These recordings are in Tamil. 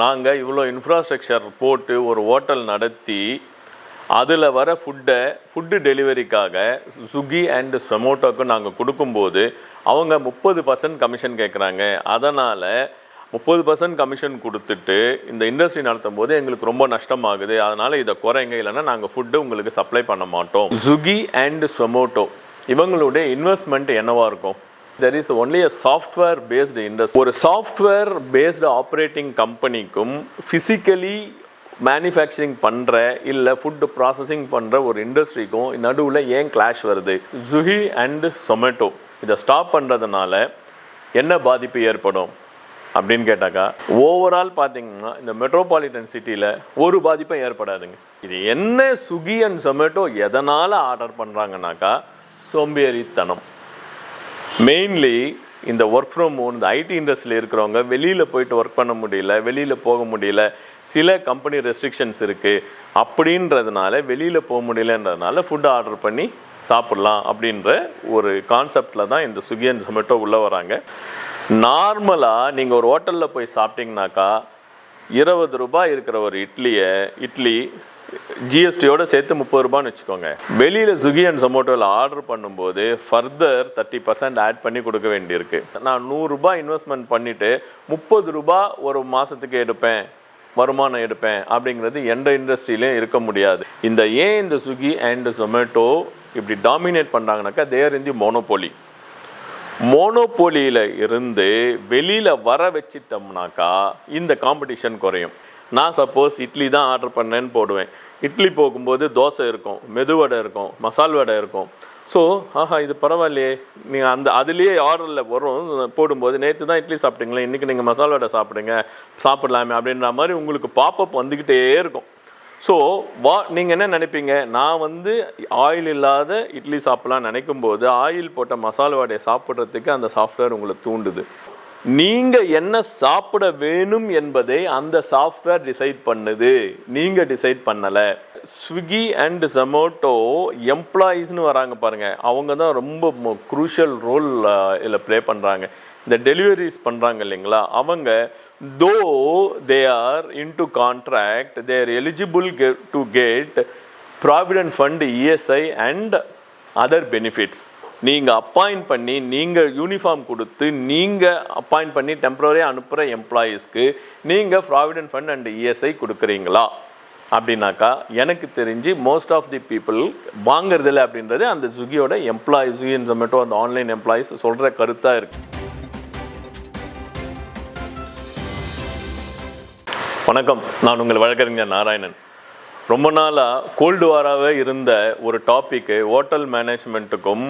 நாங்கள் இவ்வளோ இன்ஃப்ராஸ்ட்ரக்சர் போட்டு ஒரு ஹோட்டல் நடத்தி அதில் வர ஃபுட்டை ஃபுட்டு டெலிவரிக்காக ஸ்விக்கி அண்டு சொமோட்டோக்கு நாங்கள் கொடுக்கும்போது அவங்க முப்பது பர்சன்ட் கமிஷன் கேட்குறாங்க அதனால் முப்பது பர்சன்ட் கமிஷன் கொடுத்துட்டு இந்த இண்டஸ்ட்ரி நடத்தும் போது எங்களுக்கு ரொம்ப நஷ்டமாகுது. அதனால் இதை குறைங்க. இல்லைன்னா நாங்கள் ஃபுட்டு உங்களுக்கு சப்ளை பண்ண மாட்டோம். ஸ்விக்கி அண்ட் சொமோட்டோ இவங்களுடைய இன்வெஸ்ட்மெண்ட் என்னவாக இருக்கும்? There is only a software based industry ஒரு சாஃப்ட்வேர் பேஸ்டு ஆப்ரேட்டிங் கம்பெனிக்கும் ஃபிசிக்கலி மேனுஃபேக்சரிங் பண்ணுற இல்லை ஃபுட்டு ப்ராசஸிங் பண்ணுற ஒரு இண்டஸ்ட்ரிக்கும் நடுவில் ஏன் கிளாஷ் வருது? ஜுஹி அண்டு சொமேட்டோ இதை ஸ்டாப் பண்ணுறதுனால என்ன பாதிப்பு ஏற்படும்? அப்படின்னு கேட்டாக்கா ஓவரால் பார்த்தீங்கன்னா இந்த மெட்ரோபாலிட்டன் சிட்டியில் ஒரு பாதிப்பும் ஏற்படாதுங்க. இது என்ன சுகி அண்ட் சொமேட்டோ எதனால் ஆர்டர் பண்ணுறாங்கனாக்கா சோம்பேறித்தனம். மெயின்லி இந்த ஒர்க் ஃப்ரம் ஹோம் இந்த ஐடி இண்டஸ்ட்ரியில் இருக்கிறவங்க வெளியில் போயிட்டு ஒர்க் பண்ண முடியல வெளியில் போக முடியல சில கம்பெனி ரெஸ்ட்ரிக்ஷன்ஸ் இருக்குது அப்படின்றதுனால வெளியில் போக முடியலன்றதுனால ஃபுட் ஆர்டர் பண்ணி சாப்பிட்லாம் அப்படின்ற ஒரு கான்செப்டில் தான் இந்த ஸ்விக்கி அண்ட் ஜொமேட்டோ உள்ளே வராங்க. நார்மலாக நீங்கள் ஒரு ஹோட்டலில் போய் சாப்பிட்டீங்கனாக்கா இருபது ரூபாய் இருக்கிற ஒரு இட்லியை இட்லி ஜிஎஸ்டியோட சேர்த்து முப்பது ரூபான்னு வச்சுக்கோங்க. வெளியில் ஸ்விக்கி அண்ட் சொமோட்டோவில் ஆர்டர் பண்ணும்போது ஃபர்தர் தேர்ட்டி பர்சன்ட் ஆட் பண்ணி கொடுக்க வேண்டியிருக்கு. நான் நூறுரூபா இன்வெஸ்ட்மெண்ட் பண்ணிவிட்டு முப்பது ரூபா ஒரு மாதத்துக்கு எடுப்பேன் வருமானம் எடுப்பேன் அப்படிங்கிறது எந்த இண்டஸ்ட்ரியிலையும் இருக்க முடியாது. இந்த ஏன் இந்த ஸ்விக்கி அண்ட் சொமேட்டோ இப்படி டாமினேட் பண்ணுறாங்கனாக்கா தேர் இந்தி மோனோபோலி மோனோபோலியில் இருந்து வெளியில் வர வச்சிட்டோம்னாக்கா இந்த காம்படிஷன் குறையும். நான் சப்போஸ் இட்லி தான் ஆர்டர் பண்ணேன்னு போடுவேன். இட்லி போகும்போது தோசை இருக்கும் மெதுவடை இருக்கும் மசால் வடை இருக்கும். ஸோ ஆஹா இது பரவாயில்லையே. நீங்கள் அந்த அதுலேயே ஆர்டரில் வரும் போடும்போது நேற்று தான் இட்லி சாப்பிட்டீங்களே இன்றைக்கி நீங்கள் மசால் வடை சாப்பிடுங்க சாப்பிடலாமே அப்படின்ற மாதிரி உங்களுக்கு பாப்பப் வந்துக்கிட்டே இருக்கும். ஸோ வா நீங்கள் என்ன நினைப்பீங்க? நான் வந்து ஆயில் இல்லாத இட்லி சாப்பிட்லாம் நினைக்கும் போது ஆயில் போட்ட மசாலா வடையை சாப்பிட்றதுக்கு அந்த சாஃப்ட்வேர் உங்களை தூண்டுது. நீங்கள் என்ன சாப்பிட வேணும் என்பதை அந்த சாஃப்ட்வேர் டிசைட் பண்ணுது. நீங்கள் டிசைட் பண்ணலை. ஸ்விக்கி அண்ட் ஜொமேட்டோ எம்ப்ளாயீஸ்னு வராங்க பாருங்கள் அவங்க தான் ரொம்ப குரூஷியல் ரோல் இதில் ப்ளே பண்ணுறாங்க இந்த டெலிவரிஸ் பண்ணுறாங்க இல்லைங்களா? அவங்க though they are into contract they're eligible to get provident fund ESI and other benefits நீங்கள் அப்பாயிண்ட் பண்ணி நீங்கள் யூனிஃபார்ம் கொடுத்து நீங்கள் அப்பாயிண்ட் பண்ணி டெம்பரரியாக அனுப்புகிற எம்ப்ளாயீஸ்க்கு நீங்கள் ப்ராவிடென்ட் ஃபண்ட் அண்ட் இஎஸ்ஐ கொடுக்குறீங்களா? அப்படின்னாக்கா எனக்கு தெரிஞ்சு மோஸ்ட் ஆஃப் தி பீப்புள் வாங்குறதில்ல அப்படின்றது அந்த ஜுகியோட எம்ப்ளாயி ஜுகின் ஜொமேட்டோ அந்த ஆன்லைன் எம்ப்ளாயீஸ் சொல்கிற கருத்தாக இருக்குது வணக்கம். நான் உங்கள் வழக்கறிஞர் நாராயணன். ரொம்ப நாளாக கோல்டு வாராகவே இருந்த ஒரு டாப்பிக்கு ஹோட்டல் மேனேஜ்மெண்ட்டுக்கும்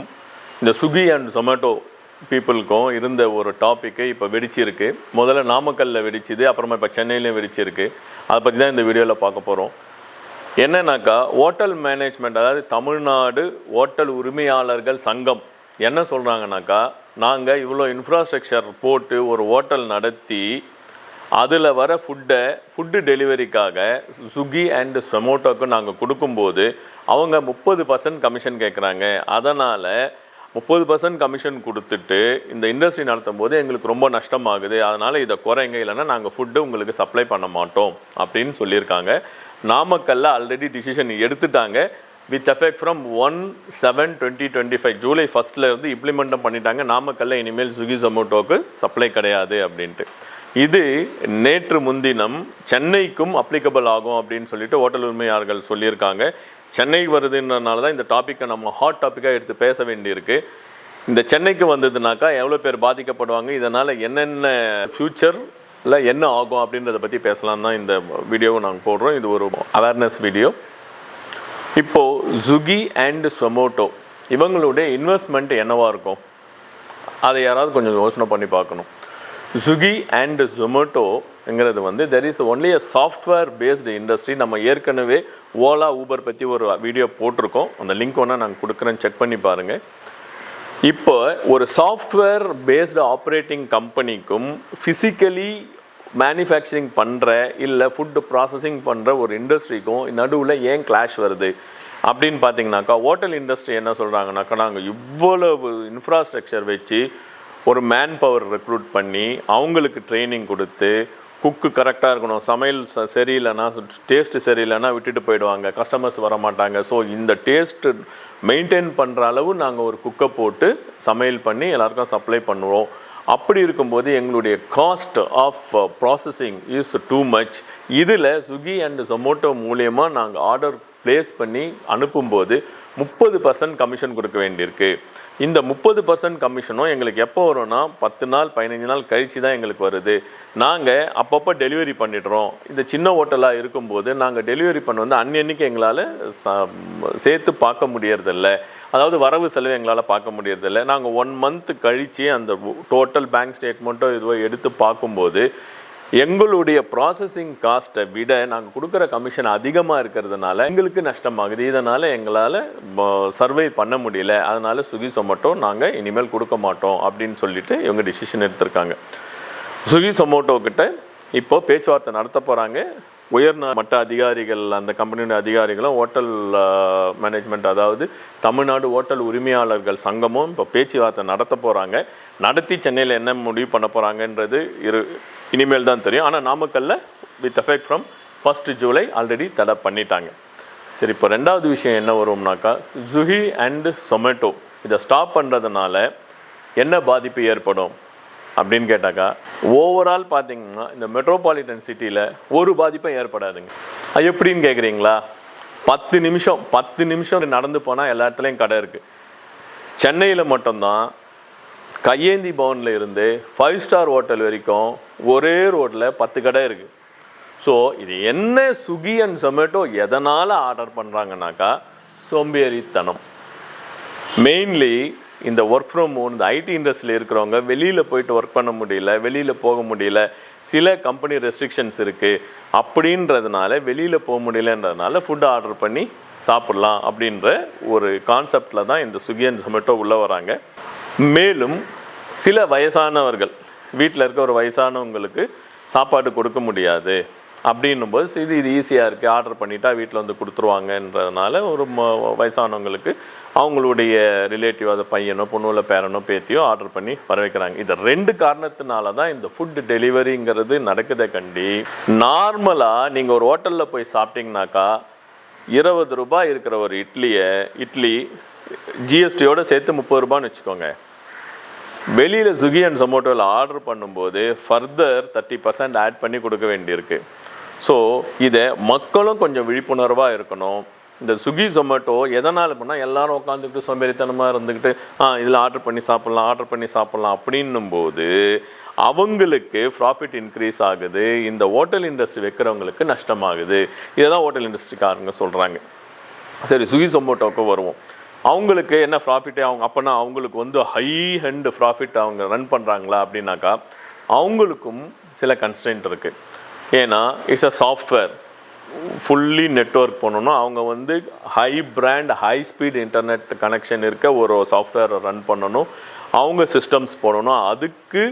இந்த சுகி அண்ட் சொமேட்டோ பீப்புளுக்கும் இருந்த ஒரு டாப்பிக்கு இப்போ வெடிச்சிருக்கு. முதல்ல நாமக்கல்லில் வெடிச்சிது அப்புறமா இப்போ சென்னையிலையும் வெடிச்சிருக்கு. அதை பற்றி தான் இந்த வீடியோவில் பார்க்க போகிறோம் என்னன்னாக்கா ஹோட்டல் மேனேஜ்மெண்ட் அதாவது தமிழ்நாடு ஹோட்டல் உரிமையாளர்கள் சங்கம் என்ன சொல்கிறாங்கனாக்கா நாங்கள் இவ்வளோ இன்ஃப்ராஸ்ட்ரக்சர் போட்டு ஒரு ஹோட்டல் நடத்தி அதில் வர ஃபுட்டை ஃபுட்டு டெலிவரிக்காக சுகி அண்டு சொமோட்டோக்கு நாங்கள் கொடுக்கும்போது அவங்க முப்பது பர்சன்ட் கமிஷன் கேட்குறாங்க அதனால் முப்பது பர்சன்ட் கமிஷன் கொடுத்துட்டு இந்த இண்டஸ்ட்ரி நடத்தும் போது எங்களுக்கு ரொம்ப நஷ்டமாகுது. அதனால் இதை குறைங்க. இல்லைன்னா நாங்கள் ஃபுட்டு உங்களுக்கு சப்ளை பண்ண மாட்டோம் அப்படின்னு சொல்லியிருக்காங்க. நாமக்கல்ல ஆல்ரெடி டிசிஷன் எடுத்துட்டாங்க. With effect from one seven twenty twenty five July ஃபஸ்ட்லேருந்து இம்ப்ளிமெண்ட்டும் பண்ணிட்டாங்க. நாமக்கல்ல இனிமேல் ஸ்விக்கி ஜொமேட்டோக்கு சப்ளை கிடையாது அப்படின்ட்டு. இது நேற்று முன்தினம் சென்னைக்கும் அப்ளிகபிள் ஆகும் அப்படின்னு சொல்லிட்டு ஹோட்டல் உரிமையாளர்கள் சொல்லியிருக்காங்க. சென்னை வருதுன்றனால தான் இந்த டாப்பிக்கை நம்ம ஹாட் டாப்பிக்காக எடுத்து பேச வேண்டியிருக்கு. இந்த சென்னைக்கு வந்ததுனாக்கா எவ்வளோ பேர் பாதிக்கப்படுவாங்க இதனால் என்னென்ன ஃப்யூச்சரில் என்ன ஆகும் அப்படின்றத பற்றி பேசலாம் தான் இந்த வீடியோவை நாங்கள் போடுறோம். இது ஒரு அவேர்னஸ் வீடியோ இப்போது ஜுகி அண்ட் சொமோட்டோ இவங்களுடைய இன்வெஸ்ட்மெண்ட் என்னவாக இருக்கும்? அதை யாராவது கொஞ்சம் யோசனை பண்ணி பார்க்கணும். ஸ்விக்கி அண்ட் ங்கிறது வந்து there is only a software based industry நம்ம ஏற்கனவே ஓலா ஊபர் பற்றி ஒரு வீடியோ போட்டிருக்கோம். அந்த லிங்க் ஒன்றா நாங்கள் கொடுக்குறேன். செக் பண்ணி பாருங்கள் இப்போ ஒரு சாஃப்ட்வேர் பேஸ்டு ஆப்ரேட்டிங் கம்பெனிக்கும் ஃபிசிக்கலி மேனுஃபேக்சரிங் பண்ணுற இல்லை ஃபுட்டு ப்ராசஸிங் பண்ணுற ஒரு இண்டஸ்ட்ரிக்கும் நடுவில் ஏன் கிளாஷ் வருது? அப்படின்னு பார்த்தீங்கன்னாக்கா ஹோட்டல் இண்டஸ்ட்ரி என்ன சொல்கிறாங்கனாக்கா நாங்கள் இவ்வளவு இன்ஃப்ராஸ்ட்ரக்சர் வச்சு ஒரு மேன் பவர் ரெக்ரூட் பண்ணி அவங்களுக்கு ட்ரைனிங் கொடுத்து குக்கு கரெக்டாக இருக்கணும். சமையல் ச சரியில்லைன்னா டேஸ்ட்டு சரியில்லைன்னா விட்டுட்டு போயிடுவாங்க. கஸ்டமர்ஸ் வர மாட்டாங்க ஸோ இந்த டேஸ்ட்டு மெயின்டைன் பண்ணுற அளவு நாங்கள் ஒரு குக்கை போட்டு சமையல் பண்ணி எல்லாருக்கும் சப்ளை பண்ணுவோம். அப்படி இருக்கும்போது எங்களுடைய cost of processing is too much இதில் ஸ்விக்கி அண்ட் சொமோட்டோ மூலியமாக நாங்கள் ஆர்டர் ப்ளேஸ் பண்ணி அனுப்பும்போது முப்பது பர்சன்ட் கமிஷன் கொடுக்க வேண்டியிருக்கு. இந்த முப்பது பர்சன்ட் கமிஷனும் எங்களுக்கு எப்போ வரும்னா பத்து நாள் பதினஞ்சு நாள் கழிச்சு தான் எங்களுக்கு வருது. நாங்கள் அப்பப்போ டெலிவரி பண்ணிடுறோம். இந்த சின்ன ஹோட்டலாக இருக்கும்போது நாங்கள் டெலிவரி பண்ண வந்து அன்னன்னைக்கு எங்களால் ச- சேர்த்து பார்க்க முடியறதில்ல. அதாவது வரவு செலவு எங்களால் பார்க்க முடியறதில்ல. நாங்கள் ஒன் மந்த் கழித்து அந்த டோட்டல் பேங்க் ஸ்டேட்மெண்ட்டோ இதுவோ எடுத்து பார்க்கும்போது எங்களுடைய ப்ராசஸிங் காஸ்ட்டை விட நாங்கள் கொடுக்குற கமிஷன் அதிகமாக இருக்கிறதுனால எங்களுக்கு நஷ்டமாகுது. இதனால் எங்களால் சர்வை பண்ண முடியல. அதனால் சுகி சொமட்டோ நாங்கள் இனிமேல் கொடுக்க மாட்டோம் அப்படின்னு சொல்லிட்டு இவங்க டிசிஷன் எடுத்திருக்காங்க. சுகி சொமோட்டோ கிட்ட இப்போ பேச்சுவார்த்தை நடத்த போகிறாங்க உயர்ந்த மட்ட அதிகாரிகள் அந்த கம்பெனியோட அதிகாரிகளும் ஹோட்டல் மேனேஜ்மெண்ட் அதாவது தமிழ்நாடு ஹோட்டல் உரிமையாளர்கள் சங்கமும் இப்போ பேச்சுவார்த்தை நடத்த போகிறாங்க நடத்தி சென்னையில் என்ன முடிவு பண்ண போகிறாங்கன்றது இரு இனிமேல் தான் தெரியும். ஆனால் நாமக்கல்ல with effect from first July already தடை பண்ணிட்டாங்க. சரி இப்போ ரெண்டாவது விஷயம் என்ன வரும்னாக்கா ஜுஹி அண்ட் சொமேட்டோ இதை ஸ்டாப் பண்ணுறதுனால என்ன பாதிப்பு ஏற்படும் அப்படின்னு கேட்டாக்கா ஓவரால் பார்த்தீங்கன்னா இந்த மெட்ரோபாலிட்டன் சிட்டியில் ஒரு பாதிப்பும் ஏற்படாதுங்க. அது எப்படின்னு கேட்குறீங்களா பத்து நிமிஷம் பத்து நிமிஷம் நடந்து போனால் எல்லா இடத்துலையும் கடை இருக்குது சென்னையில் மட்டும்தான் கையேந்தி பவனில் இருந்து ஃபைவ் ஸ்டார் ஹோட்டல் வரைக்கும் ஒரே ரோட்டில் பத்து கடை இருக்குது ஸோ இது என்ன சுகி அண்ட் சொமேட்டோ எதனால் ஆர்டர் பண்ணுறாங்கனாக்கா சோம்பேறித்தனம். மெயின்லி இந்த ஒர்க் ஃப்ரம் ஹோம் இந்த ஐடி இண்டஸ்ட்ரியில் இருக்கிறவங்க வெளியில் போயிட்டு ஒர்க் பண்ண முடியல வெளியில் போக முடியல சில கம்பெனி ரெஸ்ட்ரிக்ஷன்ஸ் இருக்குது அப்படின்றதுனால வெளியில் போக முடியலன்றதுனால ஃபுட் ஆர்டர் பண்ணி சாப்பிட்லாம் அப்படின்ற ஒரு கான்செப்டில் தான் இந்த ஸ்விக்கி அண்ட் ஜொமேட்டோ உள்ளே வராங்க. மேலும் சில வயசானவர்கள் வீட்டில் இருக்க ஒரு வயசானவங்களுக்கு சாப்பாடு கொடுக்க முடியாது. அப்படின்னும்போது போது இது இது ஈஸியாக இருக்குது ஆர்டர் பண்ணிட்டா வீட்டில் வந்து கொடுத்துருவாங்கன்றதுனால ஒரு ம- வயசானவங்களுக்கு அவங்களுடைய ரிலேட்டிவ் அது பையனோ பொண்ணுல பேரனோ பேத்தியோ ஆர்டர் பண்ணி வர வைக்கிறாங்க இது ரெண்டு காரணத்தினால தான் இந்த ஃபுட் டெலிவரிங்கிறது நடக்குதை கண்டி. நார்மலாக நீங்கள் ஒரு ஹோட்டலில் போய் சாப்பிட்டீங்கனாக்கா இருபது ரூபாய் இருக்கிற ஒரு இட்லியை இட்லி ஜிஎஸ்டியோடு சேர்த்து முப்பது ரூபான்னு வச்சுக்கோங்க. வெளியில் சுகி அண்ட் சொமோட்டோவில் ஆர்டர் பண்ணும்போது ஃபர்தர் தேர்ட்டி பர்சன்ட் ஆட் பண்ணி கொடுக்க வேண்டியிருக்கு. ஸோ இதை மக்களும் கொஞ்சம் விழிப்புணர்வாக இருக்கணும். இந்த சுகி ஜொமேட்டோ எதனால் பண்ணால் எல்லாரும் உட்காந்துக்கிட்டு சோம்பேறித்தனமாக இருந்துக்கிட்டு ஆ இதில் ஆர்டர் பண்ணி சாப்பிட்லாம் ஆர்டர் பண்ணி சாப்பிட்லாம். அப்படின்னும் போது அவங்களுக்கு ப்ராஃபிட் இன்க்ரீஸ் ஆகுது. இந்த ஹோட்டல் இண்டஸ்ட்ரி வைக்கிறவங்களுக்கு நஷ்டமாகுது. இதை தான் ஹோட்டல் இண்டஸ்ட்ரிக்காரங்க சொல்கிறாங்க சரி சுகி ஜொமேட்டோவுக்கு வருவோம். அவங்களுக்கு என்ன ப்ராஃபிட்டே அவங்க அப்போனா அவங்களுக்கு வந்து ஹை ஹெண்டு ப்ராஃபிட் அவங்க ரன் பண்ணுறாங்களா அப்படின்னாக்கா அவங்களுக்கும் சில கன்ஸ்டன்ட் இருக்குது ஏன்னா it's a software fully network பண்ணணும். அவங்க வந்து high brand high speed internet connection இருக்க ஒரு சாஃப்ட்வேரை ரன் பண்ணணும். அவங்க சிஸ்டம்ஸ் போடணும். அதுக்கு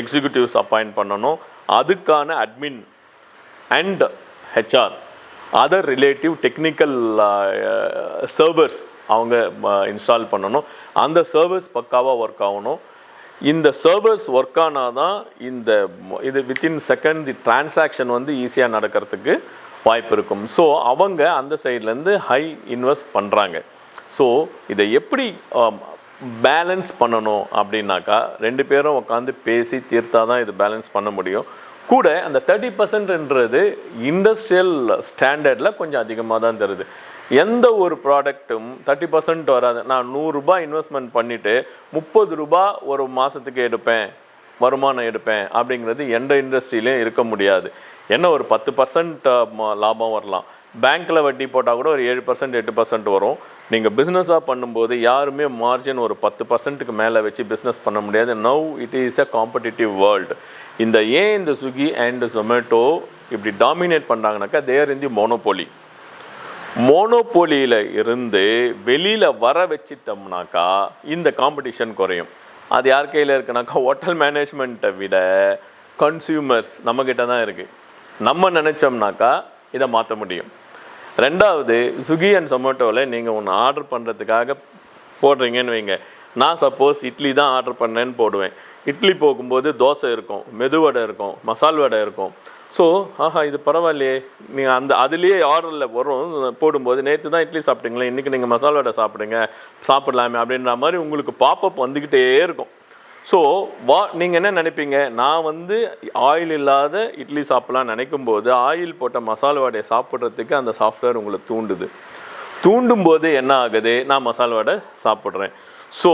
எக்ஸிக்யூட்டிவ்ஸ் அப்பாயிண்ட் பண்ணணும். அதுக்கான admin and HR other relative technical servers அவங்க இன்ஸ்டால் பண்ணணும். அந்த சர்வர்ஸ் பக்காவாக ஒர்க் ஆகணும். இந்த சர்வர்ஸ் ஒர்க் ஆனால் தான் இந்த இது வித்தின் செகண்ட் தி டிரான்சாக்ஷன் வந்து ஈஸியாக நடக்கிறதுக்கு வாய்ப்பு இருக்கும். ஸோ அவங்க அந்த சைட்லேருந்து ஹை இன்வெஸ்ட் பண்ணுறாங்க ஸோ இதை எப்படி பேலன்ஸ் பண்ணணும் அப்படின்னாக்கா ரெண்டு பேரும் உட்காந்து பேசி தீர்த்தா தான் இது பேலன்ஸ் பண்ண முடியும். கூட அந்த தேர்ட்டி பர்சன்ட்ன்றது இண்டஸ்ட்ரியல் ஸ்டாண்டர்டில் கொஞ்சம் அதிகமாக தான் தருது. எந்த ஒரு ப்ராடக்ட்டும் தேர்ட்டி பர்சன்ட் வராது. நான் நூறுரூபா இன்வெஸ்ட்மெண்ட் பண்ணிவிட்டு முப்பது ரூபா ஒரு மாதத்துக்கு எடுப்பேன் வருமானம் எடுப்பேன் அப்படிங்கிறது எந்த இண்டஸ்ட்ரியிலையும் இருக்க முடியாது. என்ன ஒரு பத்து பர்சன்ட் லாபம் வரலாம். பேங்க்கில் வட்டி போட்டால் கூட ஒரு ஏழு பர்சன்ட் எட்டு பர்சன்ட் வரும். நீங்கள் பிஸ்னஸாக பண்ணும்போது யாருமே மார்ஜின் ஒரு பத்து பர்சன்ட்டுக்கு மேலே வச்சு பிஸ்னஸ் பண்ண முடியாது. Now it is a competitive world இந்த ஏன் இந்த ஸ்விக்கி அண்ட் ஜொமேட்டோ இப்படி டாமினேட் பண்ணுறாங்கனாக்கா தேர் இந்தி மோனோபோலி மோனோபோலியில் இருந்து வெளியில் வர வச்சிட்டோம்னாக்கா இந்த காம்படிஷன் குறையும். அது யார் கையில் இருக்குனாக்கா ஹோட்டல் மேனேஜ்மெண்ட்டை விட கன்சியூமர்ஸ் நம்மக்கிட்ட தான் இருக்குது நம்ம நினச்சோம்னாக்கா இதை மாற்ற முடியும். ரெண்டாவது சுகி அண்ட் சொமேட்டோவில் நீங்கள் ஒன்று ஆர்டர் பண்ணுறதுக்காக போடுறீங்கன்னு வைங்க. நான் சப்போஸ் இட்லி தான் ஆர்டர் பண்ணேன்னு போடுவேன். இட்லி போகும்போது தோசை இருக்கும் மெதுவடை இருக்கும் மசால் வடை இருக்கும். ஸோ ஆஹா இது பரவாயில்லையே. நீங்கள் அந்த அதுலேயே ஆர்டரில் வரும் போடும்போது நேற்று தான் இட்லி சாப்பிட்டீங்களே இன்றைக்கி நீங்கள் மசாலா வடை சாப்பிடுங்க சாப்பிடலாமே அப்படின்ற மாதிரி உங்களுக்கு பாப்பப் வந்துக்கிட்டே இருக்கும். ஸோ வா நீங்கள் என்ன நினைப்பீங்க? நான் வந்து ஆயில் இல்லாத இட்லி சாப்பிட்லாம் நினைக்கும் போது ஆயில் போட்ட மசாலா வடையை சாப்பிட்றதுக்கு அந்த சாஃப்ட்வேர் உங்களை தூண்டுது. தூண்டும் போது என்ன ஆகுது? நான் மசாலா வடை சாப்பிட்றேன். ஸோ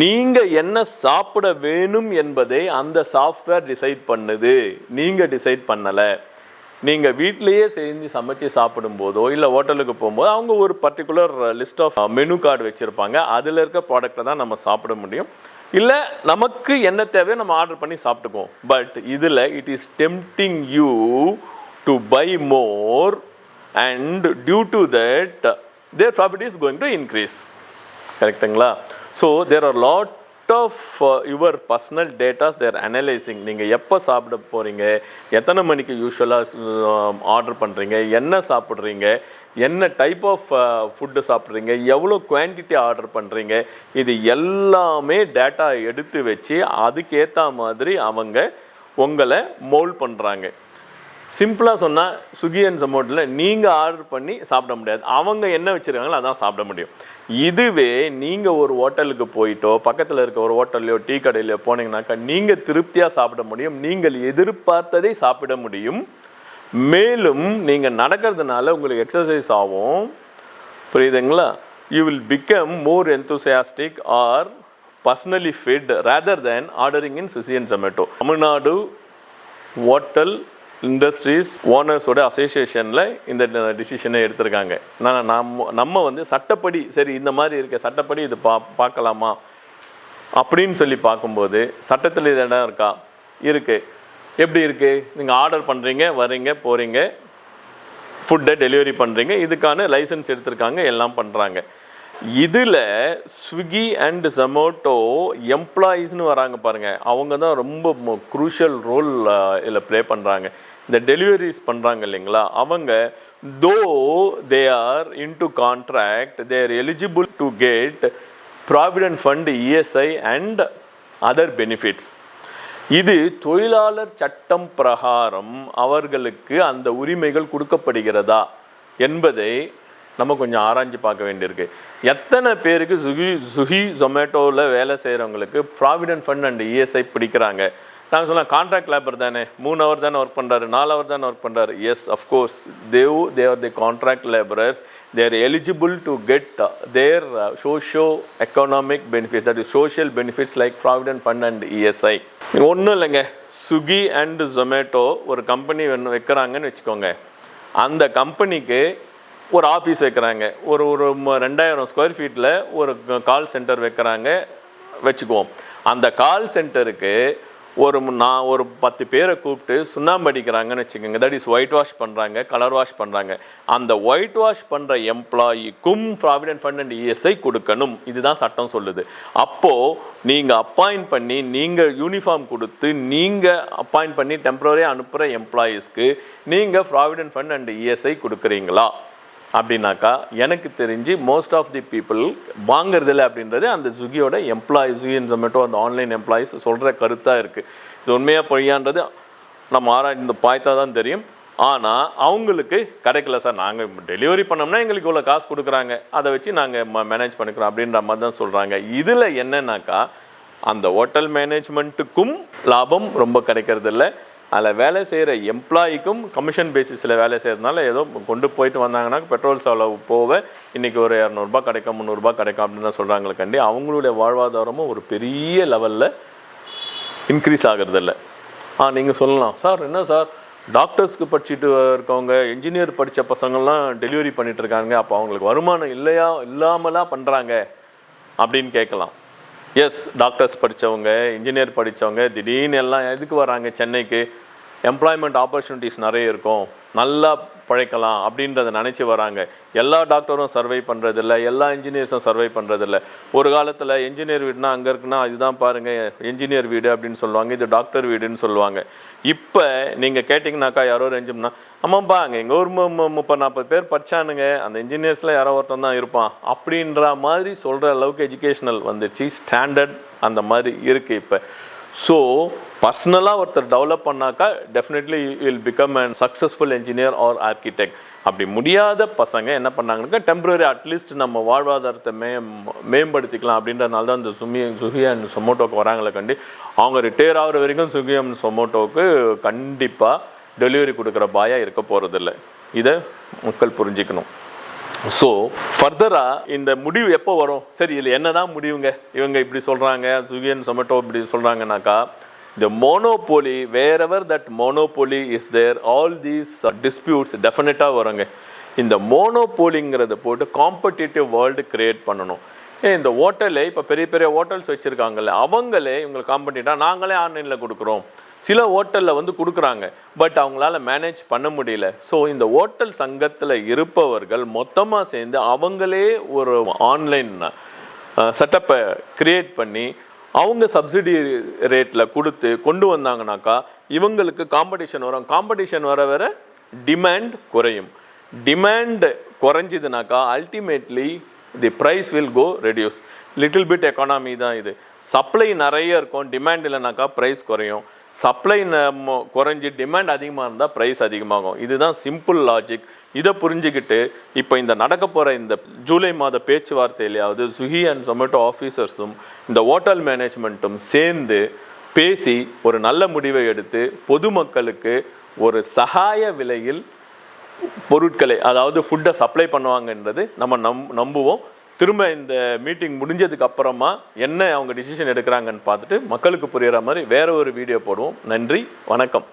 நீங்கள் என்ன சாப்பிட வேணும் என்பதை அந்த சாஃப்ட்வேர் டிசைட் பண்ணுது. நீங்கள் டிசைட் பண்ணலை. நீங்கள் வீட்டிலேயே செஞ்சு சமைச்சு சாப்பிடும்போதோ இல்லை ஹோட்டலுக்கு போகும்போது அவங்க ஒரு particular list of menu card வச்சுருப்பாங்க. அதில் இருக்க ப்ராடக்ட்டை தான் நம்ம சாப்பிட முடியும். இல்லை நமக்கு என்ன தேவையோ நம்ம ஆர்டர் பண்ணி சாப்பிட்டுக்குவோம். பட் இதில் it is tempting you to buy more and due to that their profit is going to increase கரெக்டுங்களா so there are lot of your personal datas they're analysing நீங்கள் எப்போ சாப்பிட போகிறீங்க எத்தனை மணிக்கு யூஸ்வலாக ஆர்டர் um, பண்ணுறீங்க என்ன சாப்பிட்றீங்க? என்ன டைப் ஆஃப் ஃபுட்டு uh, சாப்பிட்றீங்க? எவ்வளோ குவான்டிட்டி ஆர்டர் பண்ணுறீங்க இது எல்லாமே டேட்டா எடுத்து வச்சு அதுக்கேற்ற மாதிரி அவங்க உங்களை மோல்ட் பண்ணுறாங்க சிம்பிளாக சொன்னால் சுகி அண்ட் சமோட்டில் நீங்கள் ஆர்டர் பண்ணி சாப்பிட முடியாது. அவங்க என்ன வச்சுருக்காங்களோ அதான் சாப்பிட முடியும். இதுவே நீங்கள் ஒரு ஹோட்டலுக்கு போயிட்டோ பக்கத்தில் இருக்க ஒரு ஹோட்டல்லையோ டீ கடையிலையோ போனீங்கன்னாக்கா நீங்கள் திருப்தியாக சாப்பிட முடியும். நீங்கள் எதிர்பார்த்ததை சாப்பிட முடியும். மேலும் நீங்கள் நடக்கிறதுனால உங்களுக்கு எக்ஸசைஸ் ஆகும். புரியுதுங்களா? You will become more enthusiastic or personally fit rather than ordering in Susi and Zomato Tamil Nadu hotel industries ஓனர்ஸோட அசோசியேஷனில் இந்த டிசிஷனை எடுத்திருக்காங்க. நான் நம்ம நம்ம வந்து சட்டப்படி சரி இந்த மாதிரி இருக்க சட்டப்படி இது பா பார்க்கலாமா? அப்படின்னு சொல்லி பார்க்கும்போது சட்டத்தில் இது இடம் இருக்கா? இருக்குது எப்படி இருக்குது நீங்கள் ஆர்டர் பண்ணுறீங்க வரீங்க போகிறீங்க ஃபுட்டை டெலிவரி பண்ணுறீங்க இதுக்கான லைசன்ஸ் எடுத்திருக்காங்க எல்லாம் பண்ணுறாங்க இதில் ஸ்விக்கி அண்ட் ஜொமேட்டோ எம்ப்ளாயீஸ்னு வராங்க பாருங்கள் அவங்க தான் ரொம்ப குரூஷியல் ரோல் இதில் ப்ளே பண்ணுறாங்க இந்த டெலிவரிஸ் பண்ணுறாங்க இல்லைங்களா? அவங்க though they are into contract they are eligible to get provident fund ESI and other benefits இது தொழிலாளர் சட்டம் பிரகாரம் அவர்களுக்கு அந்த உரிமைகள் கொடுக்கப்படுகிறதா என்பதை நம்ம கொஞ்சம் ஆராய்ஞ்சு பார்க்க வேண்டியிருக்கு. எத்தனை பேருக்கு சுகி சுகி ஜொமேட்டோவில் வேலை செய்கிறவங்களுக்கு ப்ராவிடென்ட் ஃபண்ட் அண்ட் இஎஸ்ஐ பிடிக்கிறாங்க? நாங்கள் சொல்லலாம் கான்ட்ராக்ட் லேபர் தானே. மூணு ஹவர் தானே ஒர்க் பண்ணுறாரு நாலு ஹவர் தானே ஒர்க் பண்ணுறாரு yes of course they've they are the contract labourers they're eligible to get their socio economic benefits that is social benefits like provident fund and ESI ஒன்றும் இல்லைங்க. ஸ்விக்கி அண்ட் ஜொமேட்டோ ஒரு கம்பெனி ஒன்று வைக்கிறாங்கன்னு வச்சுக்கோங்க. அந்த கம்பெனிக்கு ஒரு ஆஃபீஸ் வைக்கிறாங்க. ஒரு ஒரு ரெண்டாயிரம் ஸ்கொயர் ஃபீட்டில் ஒரு கால் சென்டர் வைக்கிறாங்க. வச்சுக்குவோம். அந்த கால் சென்டருக்கு ஒரு நான் ஒரு பத்து பேரை கூப்பிட்டு சுண்ணாம்பு அடிக்கிறாங்கன்னு வச்சுக்கோங்க. தட் இஸ் ஒயிட் வாஷ் பண்ணுறாங்க கலர் வாஷ் பண்ணுறாங்க அந்த ஒயிட் வாஷ் பண்ணுற எம்ப்ளாயிக்கும் ப்ராவிடென்ட் ஃபண்ட் அண்ட் இஎஸ்ஐ கொடுக்கணும். இதுதான் சட்டம் சொல்லுது. அப்போது நீங்கள் அப்பாயிண்ட் பண்ணி நீங்கள் யூனிஃபார்ம் கொடுத்து நீங்கள் அப்பாயிண்ட் பண்ணி டெம்பரரியாக அனுப்புகிற எம்ப்ளாயீஸ்க்கு நீங்கள் ப்ராவிடென்ட் ஃபண்ட் அண்ட் இஎஸ்ஐ கொடுக்குறீங்களா? அப்படின்னாக்கா எனக்கு தெரிஞ்சு மோஸ்ட் ஆஃப் தி பீப்புள் வாங்குறதில்ல அப்படின்றது அந்த ஸ்விக்கியோட எம்ப்ளாயிஸ் ஸ்விக்கி சொமேட்டோ அந்த ஆன்லைன் எம்ப்ளாயிஸ் சொல்கிற கருத்தாக இருக்குது இது உண்மையாக பொய்யான்றது நம்ம ஆராய்ந்து பார்த்தா தான் தெரியும். ஆனால் அவங்களுக்கு கிடைக்கல சார். நாங்கள் டெலிவரி பண்ணோம்னா எங்களுக்கு இவ்வளோ காசு கொடுக்குறாங்க. அதை வச்சு நாங்கள் மேனேஜ் பண்ணிக்கிறோம் அப்படின்ற மாதிரி தான் சொல்கிறாங்க இதில் என்னன்னாக்கா அந்த ஹோட்டல் மேனேஜ்மெண்ட்டுக்கும் லாபம் ரொம்ப கிடைக்கிறது இல்லை அதில் வேலை செய்கிற எம்ப்ளாயிக்கும் கமிஷன் பேசிஸில் வேலை செய்கிறதுனால ஏதோ கொண்டு போயிட்டு வந்தாங்கன்னா பெட்ரோல் செலவு போக இன்றைக்கி ஒரு இரநூறுபா கிடைக்கும் முந்நூறுபா கிடைக்கும் அப்படின்னு தான் சொல்கிறாங்களே கண்டி அவங்களுடைய வாழ்வாதாரமும் ஒரு பெரிய லெவலில் இன்க்ரீஸ் ஆகுறதில்ல. ஆ நீங்கள் சொல்லலாம். சார் என்ன சார்? டாக்டர்ஸ்க்கு படிச்சுட்டு இருக்கவங்க இன்ஜினியர் படித்த பசங்கள்லாம் டெலிவரி பண்ணிகிட்ருக்காங்க இருக்காங்க. அப்போ அவங்களுக்கு வருமானம் இல்லையா இல்லாமலாம் பண்ணுறாங்க அப்படின்னு கேட்கலாம். எஸ் டாக்டர்ஸ் படித்தவங்க இன்ஜினியர் படித்தவங்க திடீர்னு எல்லாம் எதுக்கு வராங்க சென்னைக்கு? எம்ப்ளாய்மெண்ட் ஆப்பர்ச்சுனிட்டிஸ் நிறைய இருக்கும். நல்லா பழைக்கலாம் அப்படின்றத நினச்சி வராங்க. எல்லா டாக்டரும் சர்வை பண்ணுறதில்ல எல்லா இன்ஜினியர்ஸும் சர்வை பண்ணுறதில்ல ஒரு காலத்தில் இன்ஜினியர் வீடுனா அங்கே இருக்குன்னா இதுதான் பாருங்கள் இன்ஜினியர் வீடு அப்படின்னு சொல்லுவாங்க இது டாக்டர் வீடுன்னு சொல்லுவாங்க. இப்போ நீங்கள் கேட்டிங்கனாக்கா யாரோ ரெஞ்சும்னா ஆமாம்ப்பா அங்கே எங்கள் ஒரு முப்பது நாற்பது பேர் படிச்சானுங்க அந்த இன்ஜினியர்ஸில் யாரோ ஒருத்தன் தான் இருப்பான் அப்படின்ற மாதிரி சொல்கிற அளவுக்கு எஜுகேஷனல் வந்துச்சு ஸ்டாண்டர்ட் அந்த மாதிரி இருக்குது இப்போ. ஸோ பர்சனலாக ஒருத்தர் டெவலப் பண்ணாக்கா definitely will become and successful engineer or architect அப்படி முடியாத பசங்க என்ன பண்ணாங்கன்னாக்கா டெம்பரரி அட்லீஸ்ட் நம்ம வாழ்வாதாரத்தை மே மேம்படுத்திக்கலாம் அப்படின்றனால தான் இந்த சுமி சுகி அண்ட் சொமோட்டோக்கு வராங்களே கண்டி அவங்க ரிட்டையர் ஆகிற வரைக்கும் சுகி அண்ட் சொமோட்டோவுக்கு கண்டிப்பாக டெலிவரி கொடுக்குற பாயாக இருக்க போகிறதில்ல இதை மக்கள் புரிஞ்சுக்கணும். ஸோ ஃபர்தராக இந்த முடிவு எப்போ வரும்? சரி இதில் என்னதான் முடிவுங்க? இவங்க இப்படி சொல்கிறாங்க சுகியன் சொமேட்டோ இப்படி சொல்கிறாங்கனாக்கா the monopoly wherever that monopoly is there all these uh, disputes டெஃபினட்டாக வருங்க. இந்த மோனோபோலிங்கிறத போட்டு காம்படிட்டிவ் வேர்ல்டு கிரியேட் பண்ணணும். ஏன் இந்த ஹோட்டலே இப்போ பெரிய பெரிய ஹோட்டல்ஸ் வச்சுருக்காங்கல்ல அவங்களே இவங்களுக்கு காம்படிட்டாக நாங்களே ஆன்லைனில் கொடுக்குறோம். சில ஹோட்டலில் வந்து கொடுக்குறாங்க பட் அவங்களால மேனேஜ் பண்ண முடியல. ஸோ இந்த ஹோட்டல் சங்கத்தில் இருப்பவர்கள் மொத்தமாக சேர்ந்து அவங்களே ஒரு ஆன்லைன் செட்டப்பை க்ரியேட் பண்ணி அவங்க சப்சிடி ரேட்டில் கொடுத்து கொண்டு வந்தாங்கனாக்கா இவங்களுக்கு காம்படிஷன் வரும். காம்படிஷன் வர வர டிமாண்ட் குறையும். Demand குறைஞ்சிதுனாக்கா ultimately the price will go reduce little bit economy தான் இது. சப்ளை நிறைய இருக்கும் டிமாண்ட் இல்லைனாக்கா ப்ரைஸ் குறையும். சப்ளை குறைஞ்சி டிமாண்ட் அதிகமாக இருந்தால் ப்ரைஸ் அதிகமாகும். இதுதான் சிம்பிள் லாஜிக் இதை புரிஞ்சுக்கிட்டு இப்போ இந்த நடக்க போகிற இந்த ஜூலை மாத பேச்சுவார்த்தையிலேயாவது சுகி அண்ட் சொமேட்டோ ஆஃபீஸர்ஸும் இந்த ஹோட்டல் மேனேஜ்மெண்ட்டும் சேர்ந்து பேசி ஒரு நல்ல முடிவை எடுத்து பொதுமக்களுக்கு ஒரு சகாய விலையில் பொருட்களை அதாவது ஃபுட்டை சப்ளை பண்ணுவாங்கன்றது நம்ம நம் நம்புவோம். திரும்ப இந்த மீட்டிங் முடிஞ்சதுக்கு அப்புறமா என்ன அவங்க டிசிஷன் எடுக்கிறாங்கன்னு பார்த்துட்டு மக்களுக்கு புரிகிற மாதிரி வேற ஒரு வீடியோ போடுவோம். நன்றி வணக்கம்.